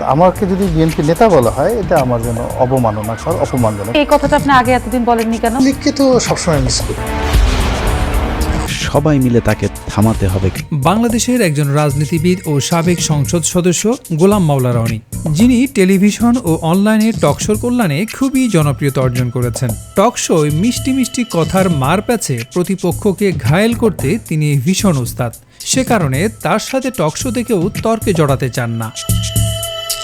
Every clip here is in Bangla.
আমাকে যদি বিএনপি নেতা বলা হয় এটা আমার জন্য অবমাননা সর অপমানজনক। এই কথাটা আপনি আগে এতদিন বলেননি কেন? লিখকে তো সবসময় মিস করি। সবাই মিলে তাকে থামাতে হবে। বাংলাদেশের একজন রাজনীতিবিদ ও সাবেক সংসদ সদস্য গোলাম মাওলা রনি যিনি টেলিভিশন ও অনলাইনে টকশোর কল্যাণে খুবই জনপ্রিয়তা অর্জন করেছেন। টকশোয় মিষ্টি মিষ্টি কথার মার প্যাচে প্রতিপক্ষকে ঘায়েল করতে তিনি ভীষণ উস্তাদ। সে কারণে তার সাথে টকশো থেকেও তর্কে জড়াতে চান না।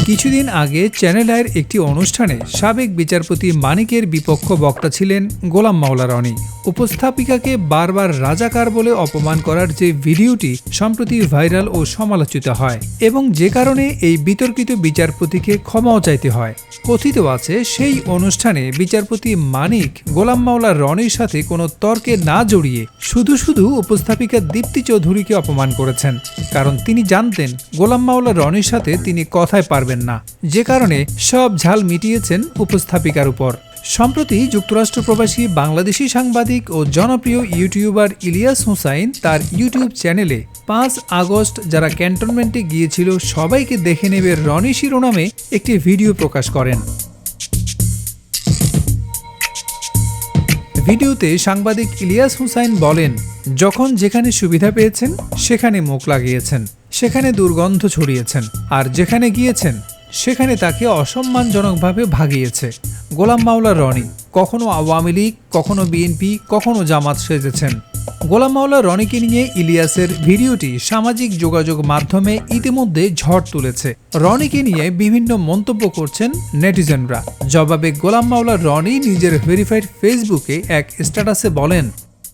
কিছুদিন আগে চ্যানেল আয়ের একটি অনুষ্ঠানে সাবেক বিচারপতি মানিকের বিপক্ষ বক্তা ছিলেন গোলাম মাওলা রনি। উপস্থাপিকাকে বারবার রাজাকার বলে অপমান করার যে ভিডিওটি সম্প্রতি ভাইরাল ও সমালোচিত হয় এবং যে কারণে এই বিতর্কিত বিচারপতিকে ক্ষমাও চাইতে হয়। কথিত আছে, সেই অনুষ্ঠানে বিচারপতি মানিক, গোলাম মাওলা রনির সাথে কোনো তর্কে না জড়িয়ে শুধু শুধু উপস্থাপিকা দীপ্তি চৌধুরীকে অপমান করেছেন। কারণ তিনি জানতেন, গোলাম মাওলা রনির সাথে তিনি কথায় পারবেন না। যে কারণে সব ঝাল মিটিয়েছেন উপস্থাপিকার উপর। সম্প্রতি যুক্তরাষ্ট্র প্রবাসী বাংলাদেশি সাংবাদিক ও জনপ্রিয় ইউটিউবার ইলিয়াস হুসাইন তার ইউটিউব চ্যানেলে পাঁচ আগস্ট যারা ক্যান্টনমেন্টে গিয়েছিল সবাইকে দেখে নেবে রনি শিরোনামে একটি ভিডিও প্রকাশ করেন। ভিডিওতে সাংবাদিক ইলিয়াস হুসাইন বলেন, যখন যেখানে সুবিধা পেয়েছেন, সেখানে মুখ লাগিয়েছেন, সেখানে দুর্গন্ধ ছড়িয়েছেন, আর যেখানে গিয়েছেন সেখানে তাকে অসম্মানজনকভাবে ভাগিয়েছে। গোলাম মাওলা রনি, কখনো আওয়ামী লীগ, কখনো বিএনপি, কখনো জামাত সেজেছেন। গোলাম মাওলা রনিকে নিয়ে ইলিয়াসের ভিডিওটি সামাজিক যোগাযোগ মাধ্যমে ইতিমধ্যে ঝড় তুলেছে। রনিকে নিয়ে বিভিন্ন মন্তব্য করছেন নেটিজেনরা। জবাবে গোলাম মাওলা রনি নিজের ভেরিফাইড ফেসবুকে এক স্ট্যাটাসে বলেন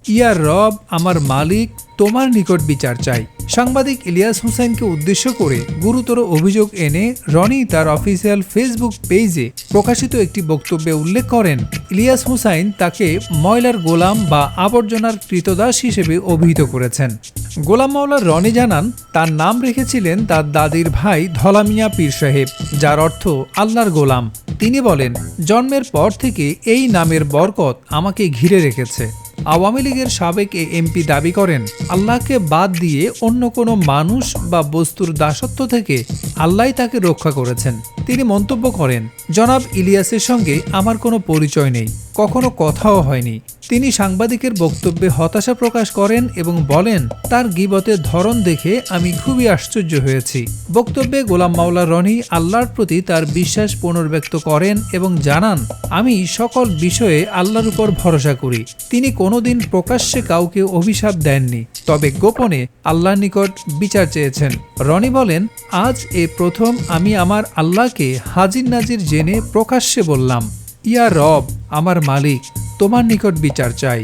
ইয়া রব আমার মালিক, তোমার নিকট বিচার চাই। সাংবাদিক ইলিয়াস হুসাইনকে উদ্দেশ্য করে গুরুতর অভিযোগ এনে রনি তার অফিসিয়াল ফেসবুক পেজে প্রকাশিত একটি বক্তব্যে উল্লেখ করেন, ইলিয়াস হুসাইন তাকে ময়লার গোলাম বা আবর্জনার কৃতদাস হিসেবে অভিহিত করেছেন। গোলাম মাওলা রনি জানান, তার নাম রেখেছিলেন তার দাদির ভাই ধলামিয়া পীর সাহেব, যার অর্থ আল্লাহর গোলাম। তিনি বলেন, জন্মের পর থেকে এই নামের বরকত আমাকে ঘিরে রেখেছে। আওয়ামী লীগের সাবেক এ এমপি দাবি করেন, আল্লাহকে বাদ দিয়ে অন্য কোনো মানুষ বা বস্তুর দাসত্ব থেকে আল্লাহ তাকে রক্ষা করেছেন। তিনি মন্তব্য করেন, জনাব ইলিয়াসের সঙ্গে আমার কোনো পরিচয় নেই, কখনো কথাও হয়নি। তিনি সাংবাদিকের বক্তব্যে হতাশা প্রকাশ করেন এবং বলেন, তার গিবতের ধরন দেখে আমি খুবই আশ্চর্য হয়েছি। বক্তব্যে গোলাম মাওলা রনি আল্লাহর প্রতি তার বিশ্বাস পুনর্ব্যক্ত করেন এবং জানান, আমি সকল বিষয়ে আল্লাহর উপর ভরসা করি। তিনি কোনোদিন প্রকাশ্যে কাউকে অভিশাপ দেননি। তবে গোপনে আল্লাহর নিকট বিচার চেয়েছেন। রনি বলেন, আজ এ প্রথম আমি আমার আল্লাহকে হাজির নাজির জেনে প্রকাশ্যে বললাম, ইয়া রব, আমার মালিক তোমার নিকট বিচার চাই।